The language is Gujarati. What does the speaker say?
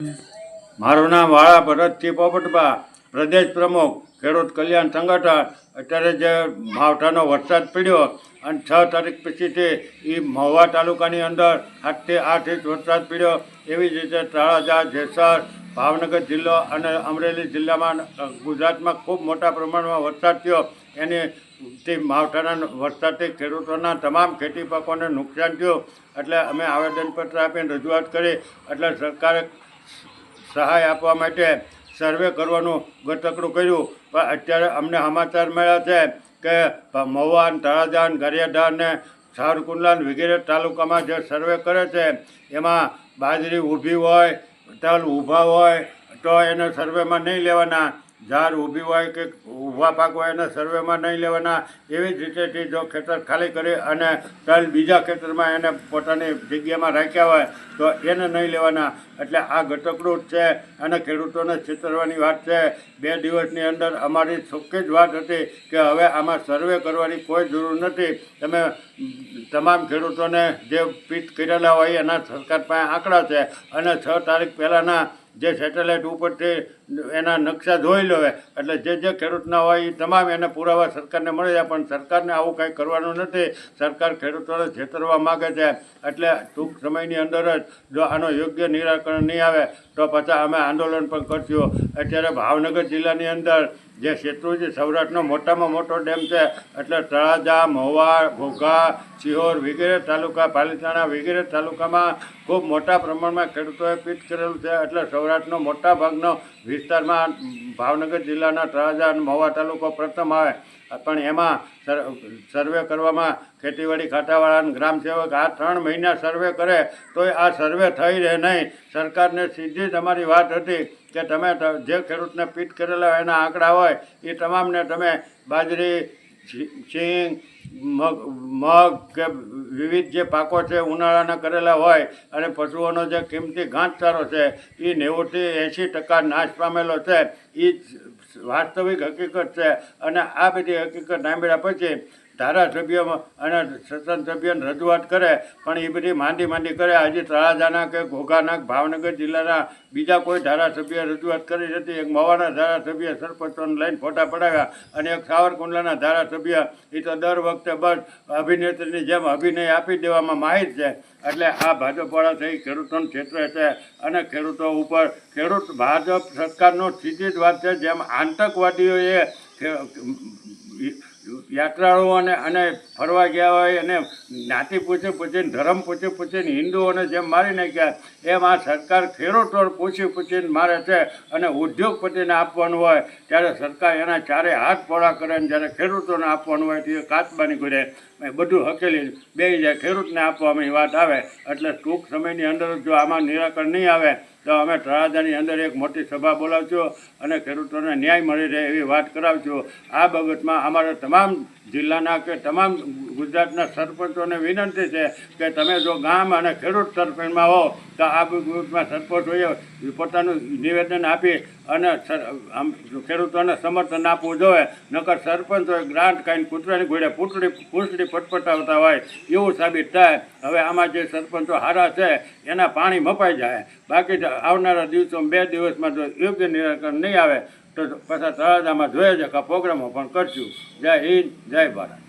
મારું નામ વાળા ભરતસિંહ પોપટબા, પ્રદેશ પ્રમુખ, ખેડૂત કલ્યાણ સંગઠન. અત્યારે જે માવઠાનો વરસાદ પડ્યો અને છ તારીખ પછીથી એ મહુવા તાલુકાની અંદર આઠથી આઠ ઇંચ વરસાદ પડ્યો. એવી જ રીતે તળાજા જેસર, ભાવનગર જિલ્લો અને અમરેલી જિલ્લામાં ગુજરાતમાં ખૂબ મોટા પ્રમાણમાં વરસાદ થયો. એની તે માવઠાના વરસાદથી ખેડૂતોના તમામ ખેતી પાકોને નુકસાન થયું. એટલે અમે આવેદનપત્ર આપીને રજૂઆત કરી. એટલે સરકારે સહાય આપવા માટે સર્વે કરવાનું ગતકડું કર્યું. પણ અત્યારે અમને સમાચાર મળ્યા છે કે મવાન તળાદાન તળાજા ને ગરિયાધાર ને વગેરે તાલુકામાં જે સર્વે કરે છે, એમાં બાજરી ઊભી હોય, તલ ઊભા હોય, તો એને સર્વેમાં નહીં લેવાના. ઝાડ ઊભી હોય કે ઊભા પાક હોય એને સર્વેમાં નહીં લેવાના, એવી જ રીતેથી જો ખેતર ખાલી કરી અને તલ બીજા ખેતરમાં એને પોતાની જગ્યામાં રાખ્યા હોય, તો એને નહીં લેવાના. એટલે આ જ છે અને ખેડૂતોને છેતરવાની વાત છે. બે દિવસની અંદર અમારી ચોખ્ખી જ વાત હતી કે હવે આમાં સર્વે કરવાની કોઈ જરૂર નથી. તમે તમામ ખેડૂતોને જે પીટ કરેલા હોય એના સરકાર પાસે આંકડા છે અને છ તારીખ પહેલાંના જે સેટેલાઇટ ઉપરથી એના નકશા જોઈ લેવે એટલે જે જે ખેડૂતના હોય એ તમામ એને પુરાવા સરકારને મળે છે, પણ સરકારને આવું કંઈ કરવાનું નથી. સરકાર ખેડૂતોને છેતરવા માગે છે. એટલે ટૂંક સમયની અંદર જ જો આનો યોગ્ય નિરાકરણ નહીં આવે, તો પછી અમે આંદોલન પણ કરશું. અત્યારે ભાવનગર જિલ્લાની અંદર જે શેત્રુજી સૌરાષ્ટ્રનો મોટામાં મોટો ડેમ છે, એટલે તળાજા મહુવા ઘોઘા સિહોર વગેરે તાલુકા, પાલીતાણા વગેરે તાલુકામાં ખૂબ મોટા પ્રમાણમાં ખેડૂતોએ પીટ કરેલું છે. એટલે સૌરાષ્ટ્રનો મોટા ભાગનો વિસ્તારમાં ભાવનગર જિલ્લાના તળાજા અને મહુવા તાલુકો પ્રથમ આવે. પણ એમાં સર- સર્વે કરવામાં ખેતીવાડી ખાતાવાળા ગ્રામ ગ્રામસેવક આ ત્રણ મહિના સર્વે કરે તોય આ સર્વે થઈ રહે નહીં. સરકારને સીધી જ અમારી વાત હતી કે તમે જે ખેડૂતને પીટ કરેલા એના આંકડા હોય એ તમામને તમે બાજરી સિંગ મગ મગ કે વિવિધ જે પાકો છે, ઉનાળાના કરેલા હોય અને પશુઓનો જે કિંમતી ઘાસચારો છે એ નેવુંથી એંશી ટકા નાશ પામેલો છે. એ વાસ્તવિક હકીકત છે અને આ બધી હકીકત સાંભળ્યા પછી ધારાસભ્યોમાં અને સભ્યોને રજૂઆત કરે, પણ એ બધી માંડી માંડી કરે. હજી તળાજાના કે ઘોઘાના ભાવનગર જિલ્લાના બીજા કોઈ ધારાસભ્ય રજૂઆત કરી નથી. એક મવાના ધારાસભ્ય સરપંચોને લઈને ફોટા પડાવ્યા અને એક સાવરકુંડલાના ધારાસભ્ય એ તો દર વખતે બસ અભિનેત્રીની જેમ અભિનય આપી દેવામાં માહિત છે. એટલે આ ભાજપવાળા થઈ ખેડૂતોનું ક્ષેત્રે છે અને ખેડૂતો ઉપર ખેડૂત ભાજપ સરકારનો સીધી જ વાત છે, જેમ આતંકવાદીઓએ ખે- યાત્રાળુઓને અને ફરવા ગયા હોય અને જ્ઞાતિ પૂછે પૂછીને ધર્મ પૂછે પૂછીને હિન્દુઓને જેમ મારી નાખ્યા, એમ આ સરકાર ખેડૂતો પૂછી પૂછીને મારે છે અને ઉદ્યોગપતિને આપવાનું હોય. ત્યારે સરકાર એના ચારે હાથ પોળા કરે ને જ્યારે ખેડૂતોને આપવાનું હોય ત્યારે કાચબાની કરે એ બધું હકેલી બે જાય. ખેડૂતને આપવામાં એ વાત આવે. એટલે ટૂંક સમયની અંદર જો આમાં નિરાકરણ નહીં આવે તો અમે તળાજાની અંદર એક મોટી સભા બોલાવશું અને ખેડૂતોને ન્યાય મળી રહે એવી વાત કરાવશું આ બાબતમાં અમારા તમામ જિલ્લાના કે તમામ ગુજરાતના સરપંચોને વિનંતી છે કે તમે જો ગામ અને ખેડૂત સરપંચમાં હો, તો આ બાબતમાં સરપંચોએ પોતાનું નિવેદન આપી અને આમ ખેડૂતોને સમર્થન આપવું જોઈએ. નકર સરપંચોએ ગ્રાન્ટ કાંઈ કૂતરાની ઘોડે પૂંછડી પૂંછડી પટપટાવતા હોય એવું સાબિત થાય. હવે આમાં જે સરપંચો હારા છે, એના પાણી મપાઈ જાય. બાકી આવનારા દિવસોમાં બે દિવસમાં જો યોગ્ય નિરાકરણ નહીં આવે, તો પાછા તળાજામાં જોઈએ છે કે પ્રોગ્રામો પણ કરશું. જય હિન્દ, જય ભારત.